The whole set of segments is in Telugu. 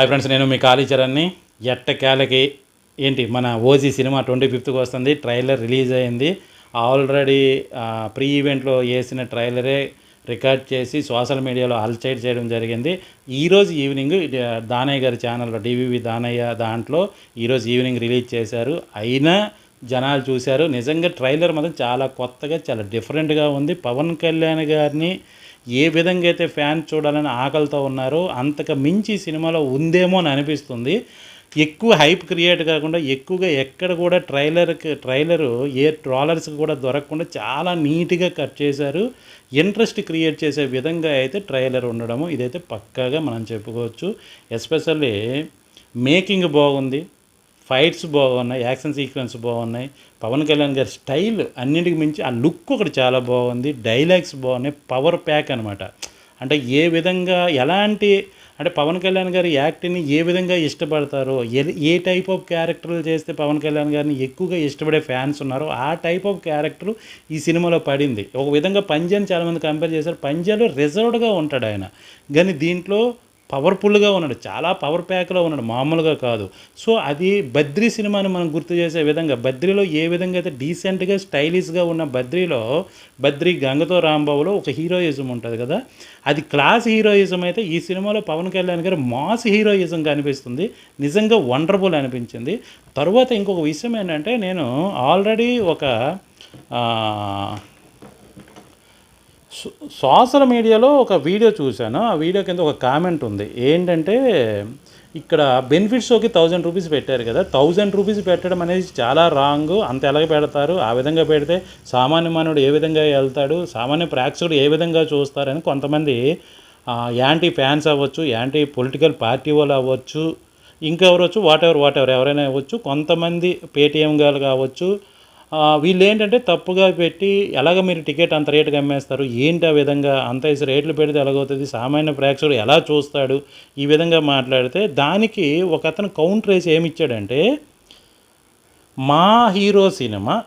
హాయ్ ఫ్రెండ్స్ నేను మీ కాళీచరణ్ని ఎట్టకేలకి ఏంటి మన ఓజీ సినిమా ట్వంటీ ఫిఫ్త్కి వస్తుంది. ట్రైలర్ రిలీజ్ అయింది. ఆల్రెడీ ప్రీ ఈవెంట్లో వేసిన ట్రైలరే రికార్డ్ చేసి సోషల్ మీడియాలో అల్చైడ్ చేయడం జరిగింది. ఈరోజు ఈవినింగ్ దానయ్య గారి ఛానల్లో డివివి దానయ్య దాంట్లో ఈరోజు ఈవినింగ్ రిలీజ్ చేశారు. అయినా జనాలు చూశారు. నిజంగా ట్రైలర్ మాత్రం చాలా కొత్తగా చాలా డిఫరెంట్గా ఉంది. పవన్ కళ్యాణ్ గారిని ఏ విధంగా అయితే ఫ్యాన్ చూడాలని ఆకలితో ఉన్నారో అంతకు మించి సినిమాలో ఉందేమో అని అనిపిస్తుంది. ఎక్కువ హైప్ క్రియేట్ కాకుండా ఎక్కువగా ఎక్కడ కూడా ట్రైలర్కి ట్రైలరు ఏ ట్రాలర్స్కి కూడా దొరకకుండా చాలా నీట్గా కట్ చేశారు. ఇంట్రెస్ట్ క్రియేట్ చేసే విధంగా అయితే ట్రైలర్ ఉండడము ఇదైతే పక్కాగా మనం చెప్పుకోవచ్చు. ఎస్పెషల్లీ మేకింగ్ బాగుంది. ఫైట్స్ బాగున్నాయి యాక్షన్ సీక్వెన్స్ బాగున్నాయి. పవన్ కళ్యాణ్ గారి స్టైల్ అన్నింటికి మించి ఆ లుక్ ఒకటి చాలా బాగుంది. డైలాగ్స్ బాగున్నాయి పవర్ ప్యాక్ అనమాట అంటే ఏ విధంగా ఎలాంటి అంటే పవన్ కళ్యాణ్ గారి యాక్టింగ్ని ఏ విధంగా ఇష్టపడతారో ఏ- ఏ టైప్ ఆఫ్ క్యారెక్టర్లు చేస్తే పవన్ కళ్యాణ్ గారిని ఎక్కువగా ఇష్టపడే ఫ్యాన్స్ ఉన్నారో ఆ టైప్ ఆఫ్ క్యారెక్టర్ ఈ సినిమాలో పడింది. ఒక విధంగా పంజాని చాలామంది కంపేర్ చేశారు. పంజాలో రిజర్వ్డ్గా ఉంటాడు ఆయన. కానీ దీంట్లో పవర్ఫుల్గా ఉన్నాడు. చాలా పవర్ ప్యాక్లో ఉన్నాడు. మామూలుగా కాదు. సో అది బద్రీ సినిమాని మనం గుర్తు చేసే విధంగా బద్రీలో ఏ విధంగా అయితే డీసెంట్గా స్టైలిష్గా ఉన్న బద్రీలో బద్రీ గంగతో రాంబాబులో ఒక హీరోయిజం ఉంటుంది కదా? అది క్లాస్ హీరోయిజం అయితే ఈ సినిమాలో పవన్ కళ్యాణ్ గారు మాస్ హీరోయిజం కనిపిస్తుంది. నిజంగా వండర్ఫుల్ అనిపించింది. తర్వాత ఇంకొక విషయం ఏంటంటే నేను ఆల్రెడీ ఒక సోషల్ మీడియాలో ఒక వీడియో చూశాను. ఆ వీడియో కింద ఒక కామెంట్ ఉంది. ఏంటంటే ఇక్కడ బెనిఫిట్ షోకి థౌజండ్ రూపీస్ పెట్టారు కదా. థౌజండ్ రూపీస్ పెట్టడం అనేది చాలా రాంగ్. అంత ఎలాగ పెడతారు? ఆ విధంగా పెడితే సామాన్య మానవుడు ఏ విధంగా వెళ్తాడు? సామాన్య ప్రేక్షకుడు ఏ విధంగా చూస్తారని కొంతమంది యాంటీ ఫ్యాన్స్ అవ్వచ్చు యాంటీ పొలిటికల్ పార్టీ వాళ్ళు అవ్వచ్చు ఇంకెవరొచ్చు వాట్ ఎవర్ వాట్ ఎవర్ ఎవరైనా అవ్వచ్చు కొంతమంది పేటీఎం గారు కావచ్చు వీళ్ళు ఏంటంటే తప్పుగా పెట్టి ఎలాగ మీరు టికెట్ అంత రేటుకి అమ్మేస్తారు? ఏంటి ఆ విధంగా? అంత వేసి రేట్లు పెడితే ఎలాగవుతుంది? సామాన్య ప్రేక్షకుడు ఎలా చూస్తాడు? ఈ విధంగా మాట్లాడితే దానికి ఒక అతను కౌంటర్ వేసి ఏమి ఇచ్చాడంటే మా హీరో సినిమా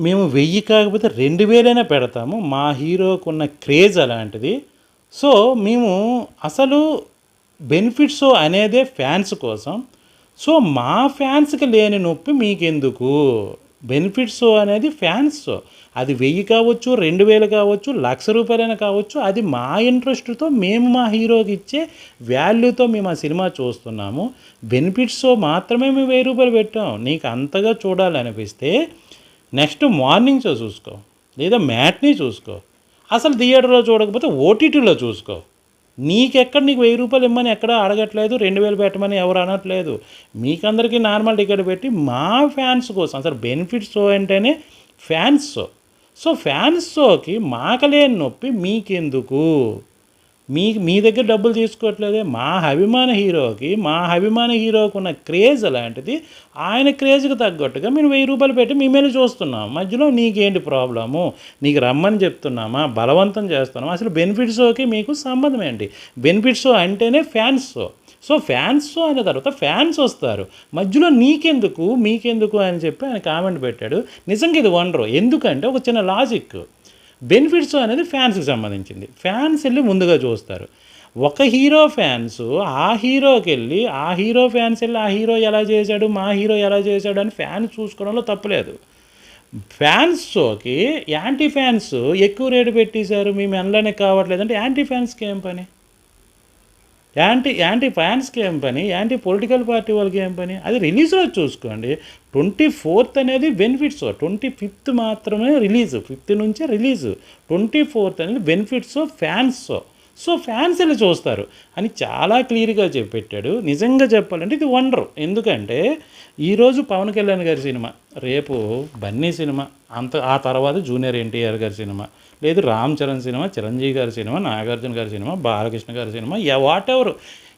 మేము వెయ్యి కాకపోతే రెండు వేలైనా పెడతాము. మా హీరోకు ఉన్న క్రేజ్ అలాంటిది. సో మేము అసలు బెనిఫిట్స్ అనేదే ఫ్యాన్స్ కోసం. సో మా ఫ్యాన్స్కి లేని నొప్పి మీకెందుకు? బెనిఫిట్స్ అనేది ఫ్యాన్స్. అది వెయ్యి కావచ్చు రెండు వేలు కావచ్చు లక్ష రూపాయలైనా కావచ్చు అది మా ఇంట్రెస్ట్తో మేము మా హీరోకి ఇచ్చే వాల్యూతో మేము ఆ సినిమా చూస్తున్నాము. బెనిఫిట్స్ మాత్రమే మేము వెయ్యి రూపాయలు పెట్టాం. నీకు అంతగా చూడాలనిపిస్తే నెక్స్ట్ మార్నింగ్ షో చూసుకో. లేదా మ్యాట్ని చూసుకో. అసలు థియేటర్లో చూడకపోతే ఓటీటీలో చూసుకో. నీకెక్కడ నీకు వెయ్యి రూపాయలు ఇమ్మని ఎక్కడ అడగట్లేదు రెండు వేలు పెట్టమని ఎవరు అనట్లేదు. మీకందరికీ నార్మల్ టికెట్ పెట్టి మా ఫ్యాన్స్ కోసం అసలు బెనిఫిట్స్ షో అంటేనే ఫ్యాన్స్ షో. సో ఫ్యాన్స్ షోకి మాకలేని నొప్పి మీకెందుకు? మీ మీ దగ్గర డబ్బులు తీసుకోవట్లేదే మా అభిమాన హీరోకి మా అభిమాన హీరోకి ఉన్న క్రేజ్ అలాంటిది ఆయన క్రేజ్కి తగ్గట్టుగా మేము వెయ్యి రూపాయలు పెట్టి మీ మీద చూస్తున్నాం. మధ్యలో నీకేంటి ప్రాబ్లము? నీకు రమ్మని చెప్తున్నామా? బలవంతం చేస్తున్నామా? అసలు బెనిఫిట్సోకి మీకు సంబంధం ఏంటి? బెనిఫిట్స్ అంటేనే ఫ్యాన్స్ సో ఫ్యాన్స్ షో అయిన తర్వాత ఫ్యాన్స్ వస్తారు. మధ్యలో నీకెందుకు? మీకెందుకు అని చెప్పి ఆయన కామెంట్ పెట్టాడు. నిజంగా ఇది వండరు. ఎందుకంటే ఒక చిన్న లాజిక్. బెనిఫిట్స్ అనేది ఫ్యాన్స్కి సంబంధించింది. ఫ్యాన్స్ వెళ్ళి ముందుగా చూస్తారు. ఒక హీరో ఫ్యాన్స్ ఆ హీరోకి వెళ్ళి ఆ హీరో ఫ్యాన్స్ వెళ్ళి ఆ హీరో ఎలా చేశాడు మా హీరో ఎలా చేశాడు అని ఫ్యాన్స్ చూసుకోవడంలో తప్పులేదు ఫ్యాన్స్ షోకి యాంటీ ఫ్యాన్స్ ఎక్కువ రేటు పెట్టేశారు మేము ఎనలోనే కావట్లేదు అంటే యాంటీ ఫ్యాన్స్కి ఏం పని? యాంటీ యాంటీ ఫ్యాన్స్కి ఏం పని? యాంటీ పొలిటికల్ పార్టీ వాళ్ళకి ఏం పని? అది రిలీజ్ రోజు చూసుకోండి. ట్వంటీ ఫోర్త్ అనేది బెనిఫిట్స్. ట్వంటీ ఫిఫ్త్ మాత్రమే రిలీజ్. ఫిఫ్త్ నుంచే రిలీజ్. ట్వంటీ ఫోర్త్ అనేది బెనిఫిట్స్ ఫ్యాన్స్. సో ఫ్యాన్స్ ఇలా చూస్తారు? అని చాలా క్లియర్గా చెప్పెట్టాడు నిజంగా చెప్పాలంటే ఇది వండరు. ఎందుకంటే ఈరోజు పవన్ కళ్యాణ్ గారి సినిమా రేపు బన్నీ సినిమా అంత ఆ తర్వాత జూనియర్ ఎన్టీఆర్ గారి సినిమా లేదు రామ్ చరణ్ సినిమా చిరంజీవి గారి సినిమా నాగార్జున గారి సినిమా బాలకృష్ణ గారి సినిమా వాట్ ఎవర్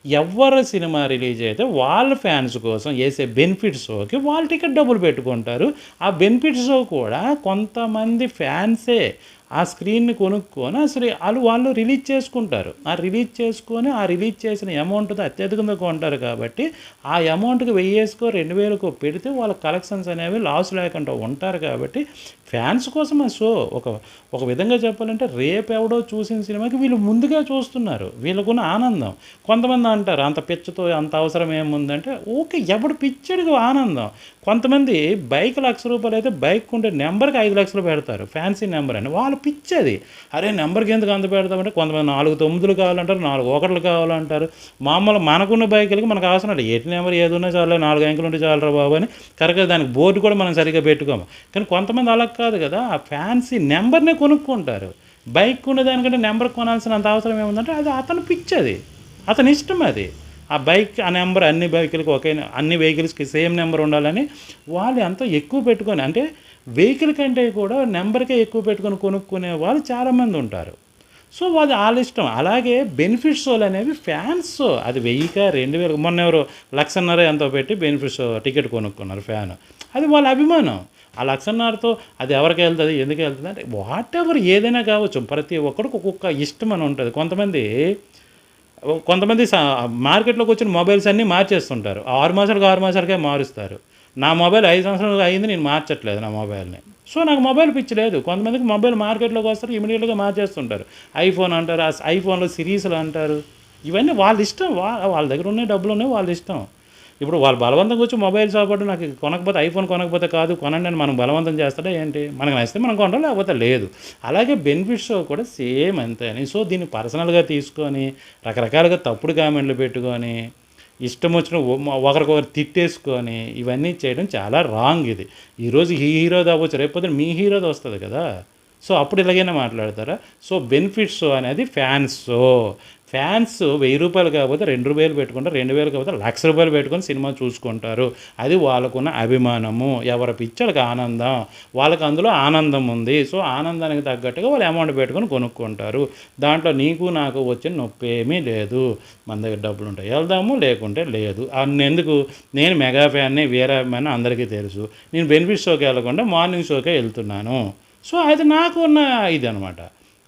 ఎవరి సినిమా రిలీజ్ అయితే వాళ్ళ ఫ్యాన్స్ కోసం వేసే బెనిఫిట్ షోకి వాళ్ళ టికెట్ డబ్బులు పెట్టుకుంటారు. ఆ బెనిఫిట్ షో కూడా కొంతమంది ఫ్యాన్సే ఆ స్క్రీన్ని కొనుక్కొని అసలు వాళ్ళు వాళ్ళు రిలీజ్ చేసుకుంటారు. ఆ రిలీజ్ చేసుకొని ఆ రిలీజ్ చేసిన అమౌంట్తో అత్యధికంగా కొంటారు కాబట్టి ఆ అమౌంట్కి వెయ్యేసుకో రెండు వేలకు పెడితే వాళ్ళ కలెక్షన్స్ అనేవి లాస్ లేకుండా ఉంటారు కాబట్టి ఫ్యాన్స్ కోసం ఆ షో ఒక ఒక విధంగా చెప్పాలంటే రేపు ఎవడో చూసిన సినిమాకి వీళ్ళు ముందుగా చూస్తున్నారు. వీళ్ళకున్న ఆనందం. కొంతమంది అంటారు అంత పిచ్చతో అంత అవసరం ఏముందంటే ఓకే ఎవడు పిచ్చడికి ఆనందం. కొంతమంది బైక్ లక్ష రూపాయలు అయితే బైక్ ఉండే నెంబర్కి ఐదు లక్షలు పెడతారు. ఫ్యాన్సీ నెంబర్ అని. వాళ్ళు పిచ్చది. అరే నెంబర్కి ఎందుకు అంత పెడతామంటే కొంతమంది నాలుగు తొమ్మిదిలు కావాలంటారు నాలుగు ఒకట్లు కావాలంటారు. మామూలు మనకున్న బైకులకి మనకు అవసరం లేదు. ఎటు నెంబర్ ఏది ఉన్నా చాలు నాలుగు అంకెలు ఉంటే చాలరా బాబు అని. కరెక్ట్గా దానికి బోర్డు కూడా మనం సరిగ్గా పెట్టుకోము. కానీ కొంతమంది అలా కాదు కదా ఆ ఫ్యాన్సీ నెంబర్నే కొనుక్కుంటారు. బైక్ ఉన్న దానికంటే నెంబర్ కొనాల్సిన అంత అవసరం ఏముందంటే అది అతను పిచ్చది. అతని ఇష్టం అది. ఆ బైక్ ఆ నెంబర్ అన్ని బైకులకి ఒకే అన్ని వెహికల్స్కి సేమ్ నెంబర్ ఉండాలని వాళ్ళు ఎంతో ఎక్కువ పెట్టుకొని అంటే వెహికల్ కంటే కూడా నెంబర్కే ఎక్కువ పెట్టుకొని కొనుక్కునే వాళ్ళు చాలామంది ఉంటారు. సో అది వాళ్ళ ఇష్టం. అలాగే బెనిఫిట్ షోలు అనేవి ఫ్యాన్స్. అది వెయ్యిక రెండు వేలు. మొన్న ఎవరు లక్షన్నర ఎంతో పెట్టి బెనిఫిట్ షో టికెట్ కొనుక్కున్నారు ఫ్యాన్. అది వాళ్ళ అభిమానం. ఆ లక్షన్నరతో అది ఎవరికి వెళ్తుంది ఎందుకు వెళ్తుంది అంటే వాట్ ఎవర్ ఏదైనా కావచ్చు. ప్రతి ఒక్కరికి ఒక్కొక్క ఇష్టం అని ఉంటుంది. కొంతమంది కొంతమంది సా- మార్కెట్లోకి వచ్చిన మొబైల్స్ అన్నీ మార్చేస్తుంటారు. ఆరు మాసాలకు ఆరు మాసాలకే మారుస్తారు. నా మొబైల్ ఐదు సంవత్సరాలు అయింది నేను మార్చట్లేదు నా మొబైల్ని. సో నాకు మొబైల్ పిచ్చి లేదు. కొంతమందికి మొబైల్ మార్కెట్లోకి వస్తారు ఇమీడియట్గా మార్చేస్తుంటారు. ఐఫోన్ అంటారు ఆ ఐఫోన్లో సిరీస్లు అంటారు. ఇవన్నీ వాళ్ళ ఇష్టం. వాళ్ళ దగ్గర ఉన్న డబ్బులు ఉన్నాయి వాళ్ళ ఇష్టం. ఇప్పుడు వాళ్ళు బలవంతం వచ్చి మొబైల్ షాప్ నాకు కొనకపోతే ఐఫోన్ కొనకపోతే కాదు కొనండి అని మనం బలవంతం చేస్తాడా ఏంటి? మనకు నచ్చితే మనం కొనడం లేకపోతే లేదు. అలాగే బెనిఫిట్స్ కూడా సేమ్ అంతే. అని సో దీన్ని పర్సనల్గా తీసుకొని రకరకాలుగా తప్పుడు కామెంట్లు పెట్టుకొని ఇష్టం వచ్చిన ఒకరికొకరు తిట్టేసుకొని ఇవన్నీ చేయడం చాలా రాంగ్ ఇది. ఈరోజు ఈ హీరోది అవ్వచ్చు రేపొద్దున మీ హీరోది వస్తుంది కదా. సో అప్పుడు ఇలాగైనా మాట్లాడతారా? సో బెనిఫిట్స్ అనేది ఫ్యాన్స్ ఫ్యాన్స్ వెయ్యి రూపాయలు కాకపోతే రెండు రూపాయలు పెట్టుకుంటారు రెండు వేలు కాకపోతే లక్ష రూపాయలు పెట్టుకొని సినిమా చూసుకుంటారు. అది వాళ్ళకున్న అభిమానము. ఎవరి పిచ్చలకి ఆనందం? వాళ్ళకి అందులో ఆనందం ఉంది. సో ఆనందానికి తగ్గట్టుగా వాళ్ళు అమౌంట్ పెట్టుకొని కొనుక్కుంటారు. దాంట్లో నీకు నాకు వచ్చిన నొప్పి ఏమీ లేదు. మన దగ్గర డబ్బులు ఉంటాయి. వెళ్దాము లేకుంటే లేదు. అన్నెందుకు నేను మెగా ఫ్యాన్ని వేరే అభిమాని అందరికీ తెలుసు. నేను బెనిఫిట్ షోకి వెళ్ళకుండా మార్నింగ్ షోకే వెళ్తున్నాను. సో అది నాకు ఉన్న ఇది అనమాట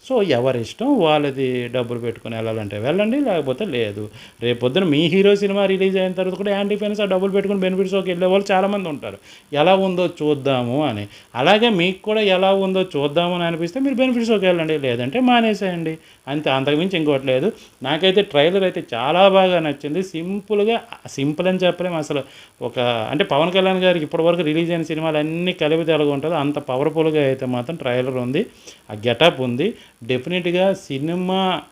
సో ఎవరి ఇష్టం వాళ్ళది డబ్బులు పెట్టుకుని వెళ్ళాలంటే వెళ్ళండి లేకపోతే లేదు. రేపు పొద్దున మీ హీరో సినిమా రిలీజ్ అయిన తర్వాత కూడా యాంటీ ఫ్యాన్స్ ఆ డబ్బులు పెట్టుకుని బెనిఫిట్స్ షోకి వెళ్ళే వాళ్ళు చాలామంది ఉంటారు. ఎలా ఉందో చూద్దాము అని. అలాగే మీకు కూడా ఎలా ఉందో చూద్దాము అని అనిపిస్తే మీరు బెనిఫిట్స్ ఒక వెళ్ళండి లేదంటే మానేసేయండి. అంతే అంతకుమించి ఇంకోటి లేదు. నాకైతే ట్రైలర్ అయితే చాలా బాగా నచ్చింది. సింపుల్గా సింపుల్ అని చెప్పలేము అసలు. ఒక అంటే పవన్ కళ్యాణ్ గారికి ఇప్పటివరకు రిలీజ్ అయిన సినిమాలు అన్నీ కలిపి తెలుగు ఉంటుంది అంత పవర్ఫుల్గా అయితే మాత్రం ట్రైలర్ ఉంది. ఆ గెటప్ ఉంది. డెఫినెట్గా సినిమా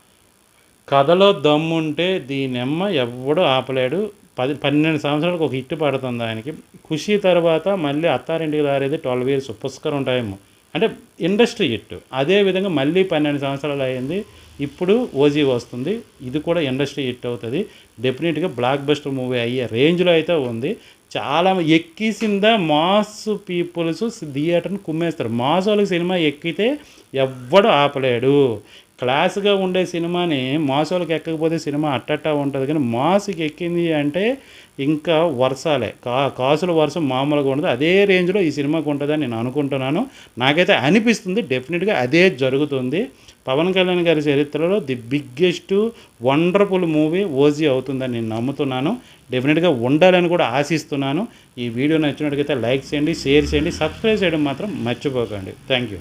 కథలో దమ్ముంటే దీనెమ్మ ఎవ్వడూ ఆపలేడు. పది పన్నెండు సంవత్సరాలకు ఒక హిట్ పడుతుంది ఆయనకి. ఖుషి తర్వాత మళ్ళీ అత్తారింటికి దారేది ట్వెల్వ్ ఇయర్స్. పుష్కర్ ఉంటాయేమో. అంటే ఇండస్ట్రీ హిట్. అదే విధంగా మళ్ళీ పన్నెండు సంవత్సరాలు అయింది. ఇప్పుడు ఓజీ వస్తుంది. ఇది కూడా ఇండస్ట్రీ హిట్ అవుతుంది. డెఫినెట్గా బ్లాక్ బస్టర్ మూవీ అయ్యే రేంజ్లో అయితే ఉంది. చాలా ఎక్కిసిందా మాస్ పీపుల్స్ థియేటర్ని కుమ్మేస్తారు. మాస్ వాళ్ళకి సినిమా ఎక్కితే ఎవ్వడు ఆపలేడు. క్లాస్గా ఉండే సినిమాని మాసోలకు ఎక్కకపోతే సినిమా అట్టట్టా ఉంటుంది. కానీ మాస్కి ఎక్కింది అంటే ఇంకా వర్షాలే. కా కాసుల వర్షం మామూలుగా ఉండదు. అదే రేంజ్లో ఈ సినిమాకు ఉంటుందని నేను అనుకుంటున్నాను. నాకైతే అనిపిస్తుంది. డెఫినెట్గా అదే జరుగుతుంది. పవన్ కళ్యాణ్ గారి చరిత్రలో the biggest wonderful movie OG అవుతుందని నేను నమ్ముతున్నాను. డెఫినెట్గా ఉండాలని కూడా ఆశిస్తున్నాను. ఈ వీడియో నచ్చినట్టుగైతే లైక్ చేయండి షేర్ చేయండి సబ్స్క్రైబ్ చేయడం మాత్రం మర్చిపోకండి. Thank you